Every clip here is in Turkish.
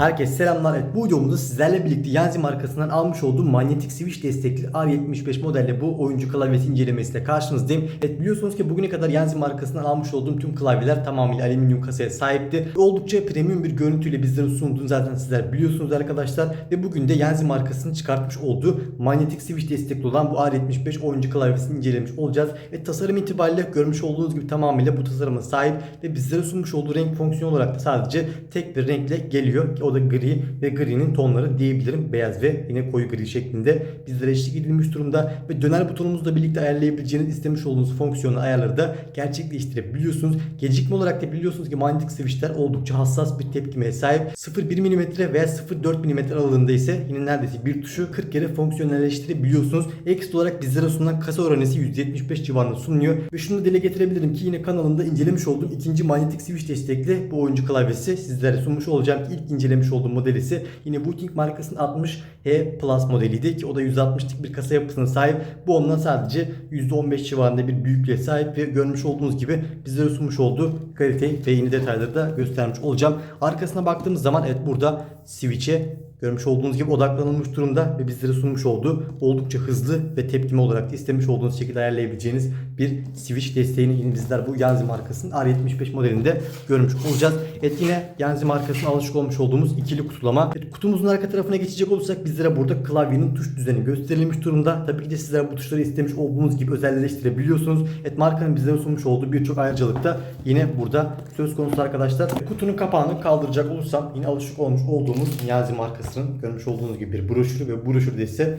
Herkese selamlar. Evet, bu videomuzda sizlerle birlikte Yanzi markasından almış olduğum manyetik switch destekli R75 modelde bu oyuncu klavyesi incelemesiyle karşınızdayım. Evet biliyorsunuz ki bugüne kadar Yanzi markasından almış olduğum tüm klavyeler tamamıyla alüminyum kasaya sahipti. Oldukça premium bir görüntüyle bizlere sunduğunu zaten sizler biliyorsunuz arkadaşlar. Ve bugün de Yanzi markasının çıkartmış olduğu manyetik switch destekli olan bu R75 oyuncu klavyesini incelemiş olacağız. Ve tasarım itibariyle görmüş olduğunuz gibi tamamıyla bu tasarıma sahip ve bizlere sunmuş olduğu renk fonksiyonu olarak da sadece tek bir renkle geliyor. O da gri ve gri'nin tonları diyebilirim. Beyaz ve yine koyu gri şeklinde bizlere eşlik edilmiş durumda. Ve döner butonumuzla birlikte ayarlayabileceğiniz istemiş olduğunuz fonksiyonu ayarları da gerçekleştirebiliyorsunuz. Gecikme olarak da biliyorsunuz ki manyetik switchler oldukça hassas bir tepkimeye sahip. 0,1 mm veya 0,4 mm aralığında ise yine neredeyse bir tuşu 40 kere fonksiyonelleştirebiliyorsunuz. Ekstra olarak bizlere sunulan kasa oranı ise %75 civarında sunuyor. Ve şunu da dile getirebilirim ki yine kanalımda incelemiş olduğum ikinci manyetik switch destekli bu oyuncu klavyesi sizlere sunmuş olacağım ilk incelemiş olduğum model ise yine Booting markasının 60H Plus modeliydi ki o da 160'lık bir kasa yapısına sahip. Bu ondan sadece %15 civarında bir büyüklüğe sahip ve görmüş olduğunuz gibi bizlere sunmuş olduğu kaliteyi ve yeni detayları da göstermiş olacağım. Arkasına baktığımız zaman evet burada switch'e görmüş olduğunuz gibi odaklanılmış durumda ve bizlere sunmuş olduğu oldukça hızlı ve tepkime olarak da istemiş olduğunuz şekilde ayarlayabileceğiniz bir switch desteğini bizler bu Yanzi markasının R75 modelinde görmüş olacağız. Evet yine Yanzi markasına alışık olmuş olduğumuz ikili kutulama. Evet, kutumuzun arka tarafına geçecek olursak bizlere burada klavyenin tuş düzeni gösterilmiş durumda. Tabii ki de sizler bu tuşları istemiş olduğunuz gibi özelleştirebiliyorsunuz. Evet markanın bizlere sunmuş olduğu birçok ayrıcalık da yine burada söz konusu arkadaşlar. Kutunun kapağını kaldıracak olursam yine alışık olmuş olduğumuz Yanzi markasının görmüş olduğunuz gibi bir broşürü ve broşürde ise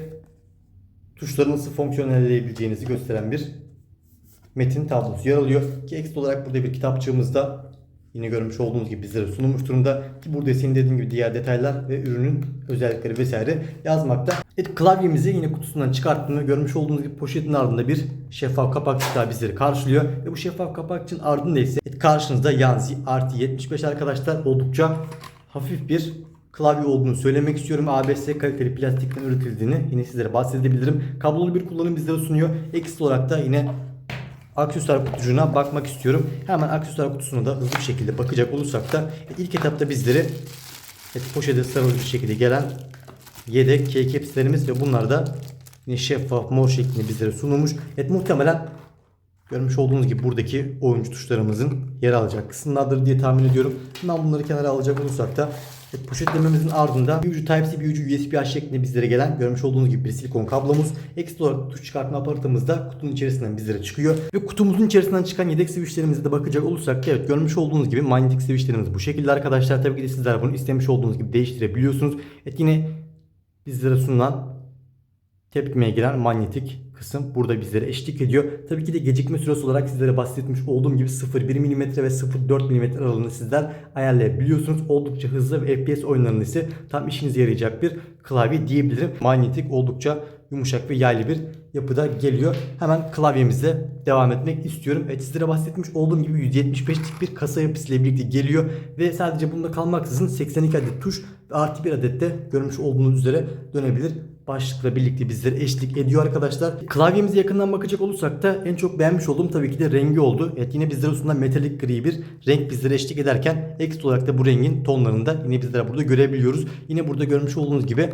tuşları nasıl fonksiyonelleyebileceğinizi gösteren bir metin tablosu yer alıyor. Ki ekstra olarak burada bir kitapçığımızda yine görmüş olduğunuz gibi bizlere sunulmuş durumda. Ki burada senin dediğim gibi diğer detaylar ve ürünün özellikleri vesaire yazmakta. Evet klavyemizi yine kutusundan çıkarttığını görmüş olduğunuz gibi poşetin ardında bir şeffaf kapakçık daha bizleri karşılıyor. Ve bu şeffaf kapakçığın ardında ise evet, karşınızda Yanzi RT75 arkadaşlar oldukça hafif bir klavye olduğunu söylemek istiyorum. ABS kaliteli plastikten üretildiğini yine sizlere bahsedebilirim. Kablolu bir kullanım bizlere sunuyor. Ekstra olarak da yine aksesuar kutucuğuna bakmak istiyorum. Hemen aksesuar kutusuna da hızlı bir şekilde bakacak olursak da ilk etapta bizleri evet, poşete sarılı bir şekilde gelen yedek keycapslerimiz ve bunlar da yine şeffaf mor şeklinde bizlere sunulmuş. Evet muhtemelen Görmüş olduğunuz gibi buradaki oyuncu tuşlarımızın yer alacak kısımlardır diye tahmin ediyorum. Hemen bunları kenara alacak olursak da Evet, poşetlememizin ardında bir ucu Type-C bir ucu USB-A şeklinde bizlere gelen görmüş olduğunuz gibi bir silikon kablomuz. Ekstra olarak tuş çıkartma aparatımız da kutunun içerisinden bizlere çıkıyor. Ve kutumuzun içerisinden çıkan yedek switchlerimize de bakacak olursak evet görmüş olduğunuz gibi manyetik switchlerimiz bu şekilde arkadaşlar. Tabii ki de sizler bunu istemiş olduğunuz gibi değiştirebiliyorsunuz. Evet yine bizlere sunulan tepkimeye giren manyetik kısım burada bizlere eşlik ediyor. Tabii ki de gecikme süresi olarak sizlere bahsetmiş olduğum gibi 0,1 mm ve 0,4 mm aralığını sizler ayarlayabiliyorsunuz. Oldukça hızlı ve FPS oyunlarında ise tam işinize yarayacak bir klavye diyebilirim. Manyetik oldukça yumuşak ve yaylı bir yapıda geliyor. Hemen klavyemize devam etmek istiyorum. Evet sizlere bahsetmiş olduğum gibi 175'lik bir kasa yapısıyla birlikte geliyor ve sadece bunda kalmaksızın 82 adet tuş ve artı bir adet de görmüş olduğunuz üzere dönebilir başlıkla birlikte bizlere eşlik ediyor arkadaşlar. Klavyemize yakından bakacak olursak da en çok beğenmiş olduğum tabii ki de rengi oldu. Evet yine bizlere sunulan metalik gri bir renk bizlere eşlik ederken ekstra olarak da bu rengin tonlarını da yine bizlere burada görebiliyoruz. Yine burada görmüş olduğunuz gibi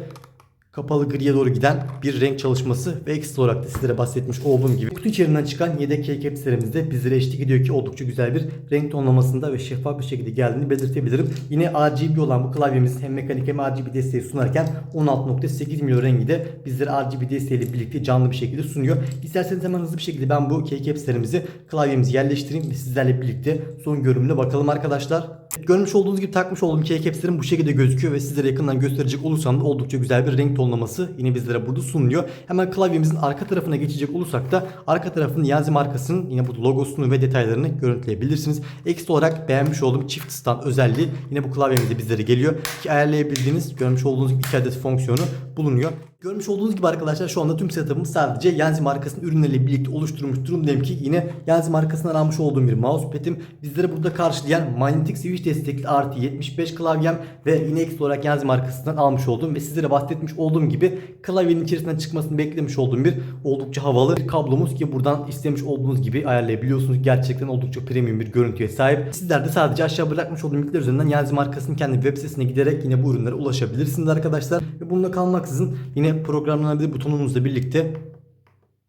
kapalı griye doğru giden bir renk çalışması ve ekstra olarak da sizlere bahsetmiş olduğum gibi kutu içerisinden çıkan yedek keycapslerimizde bizlere eşlik ediyor ki oldukça güzel bir renk tonlamasında ve şeffaf bir şekilde geldiğini belirtebilirim. Yine RGB olan bu klavyemiz hem mekanik hem RGB desteği sunarken 16.8 milyon rengi de bizlere RGB desteğiyle birlikte canlı bir şekilde sunuyor. İsterseniz hemen hızlı bir şekilde ben bu keycapslerimizi klavyemizi yerleştireyim ve sizlerle birlikte son görünümüne bakalım arkadaşlar. Görmüş olduğunuz gibi takmış olduğum keycapslerim bu şekilde gözüküyor ve sizlere yakından gösterecek olursam da oldukça güzel bir renk tonlaması yine bizlere burada sunuluyor. Hemen klavyemizin arka tarafına geçecek olursak da arka tarafının Yanzi markasının yine bu logosunu ve detaylarını görüntüleyebilirsiniz. Ekstra olarak beğenmiş olduğum çift stand özelliği yine bu klavyemizde bizlere geliyor ki ayarlayabildiğiniz görmüş olduğunuz gibi iki adet fonksiyonu bulunuyor. Görmüş olduğunuz gibi arkadaşlar şu anda tüm setup'ımız sadece Yanzi markasının ürünleriyle birlikte oluşturulmuş durumdayım ki yine Yanzi markasından almış olduğum bir mousepad'im. Bizlere burada karşılayan manyetik switch destekli RT 75 klavyem ve yine ekstra olarak Yanzi markasından almış olduğum ve sizlere bahsetmiş olduğum gibi klavyenin içerisinden çıkmasını beklemiş olduğum bir oldukça havalı bir kablomuz ki buradan istemiş olduğunuz gibi ayarlayabiliyorsunuz. Gerçekten oldukça premium bir görüntüye sahip. Sizler de sadece aşağı bırakmış olduğum linkler üzerinden Yanzi markasının kendi web sitesine giderek yine bu ürünlere ulaşabilirsiniz arkadaşlar. Ve bununla kalmaksızın yine programlanabilir butonumuzla birlikte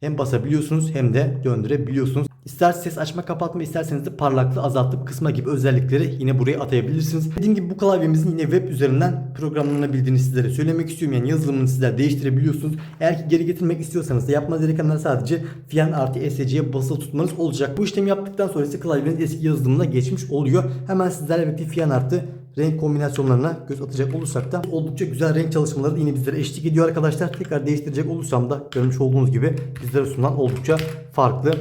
hem basabiliyorsunuz hem de döndürebiliyorsunuz. İster ses açma kapatma isterseniz de parlaklığı azaltıp kısma gibi özellikleri yine buraya atayabilirsiniz. Dediğim gibi bu klavyemizin yine web üzerinden programlanabildiğini sizlere söylemek istiyorum. Yani yazılımını sizler değiştirebiliyorsunuz. Eğer ki geri getirmek istiyorsanız da yapmanız gerekenler sadece Fiyan artı ESC'ye basılı tutmanız olacak. Bu işlemi yaptıktan sonra ise klavyeniz eski yazılımına geçmiş oluyor. Hemen sizlerle birlikte Fiyan artı renk kombinasyonlarına göz atacak olursak da oldukça güzel renk çalışmaları da yine bizlere eşlik ediyor arkadaşlar. Tekrar değiştirecek olursam da görmüş olduğunuz gibi bizlere sunulan oldukça farklı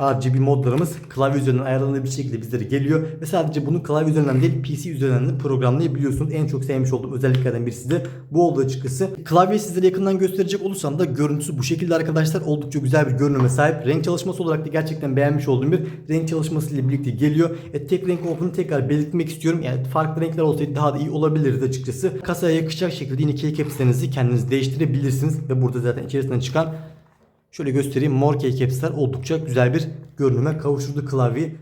RGB modlarımız klavye üzerinden ayarlanabilir şekilde bizlere geliyor ve sadece bunu klavye üzerinden değil PC üzerinden de programlayabiliyorsunuz. En çok sevmiş olduğum özelliklerden birisi de bu oldu açıkçası. Klavyeyi sizlere yakından gösterecek olursam da görüntüsü bu şekilde arkadaşlar oldukça güzel bir görünüme sahip. Renk çalışması olarak da gerçekten beğenmiş olduğum bir renk çalışması ile birlikte geliyor. E, tek renk olduğunu tekrar belirtmek istiyorum. Yani farklı renkler olsaydı daha da iyi olabilirdi açıkçası. Kasaya yakışacak şekilde yine keycaps'lerinizi kendiniz değiştirebilirsiniz ve burada zaten içerisinden çıkan Şöyle göstereyim. Mor keycaps'ler oldukça güzel bir görünüme kavuşturdu klavyeyi.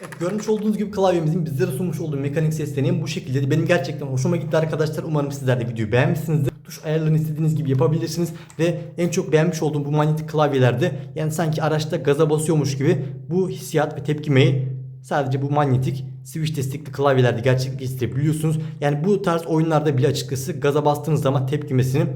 Evet, görmüş olduğunuz gibi klavyemizin bizlere sunmuş olduğu mekanik ses deneyimi bu şekilde. Benim gerçekten hoşuma gitti arkadaşlar. Umarım sizler de videoyu beğenmişsinizdir. Tuş ayarlarını istediğiniz gibi yapabilirsiniz. Ve en çok beğenmiş olduğum bu manyetik klavyelerde yani sanki araçta gaza basıyormuş gibi bu hissiyat ve tepkimeyi sadece bu manyetik switch destekli klavyelerde gerçekleştirebiliyorsunuz. Yani bu tarz oyunlarda bile açıkçası gaza bastığınız zaman tepkimesini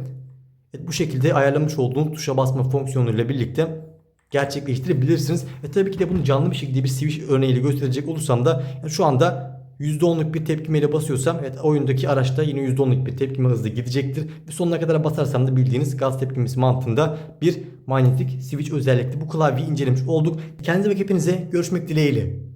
evet, bu şekilde ayarlamış olduğunuz tuşa basma fonksiyonuyla birlikte gerçekleştirebilirsiniz. Ve tabii ki de bunu canlı bir şekilde bir switch örneğiyle gösterecek olursam da şu anda %10'luk bir tepkimeyle basıyorsam evet oyundaki araçta yine %10'luk bir tepkime hızlı gidecektir. Ve sonuna kadar basarsam da bildiğiniz gaz tepkimesi mantığında bir manyetik switch özellikli bu klavyeyi incelemiş olduk. Kendinize ve hepinize görüşmek dileğiyle.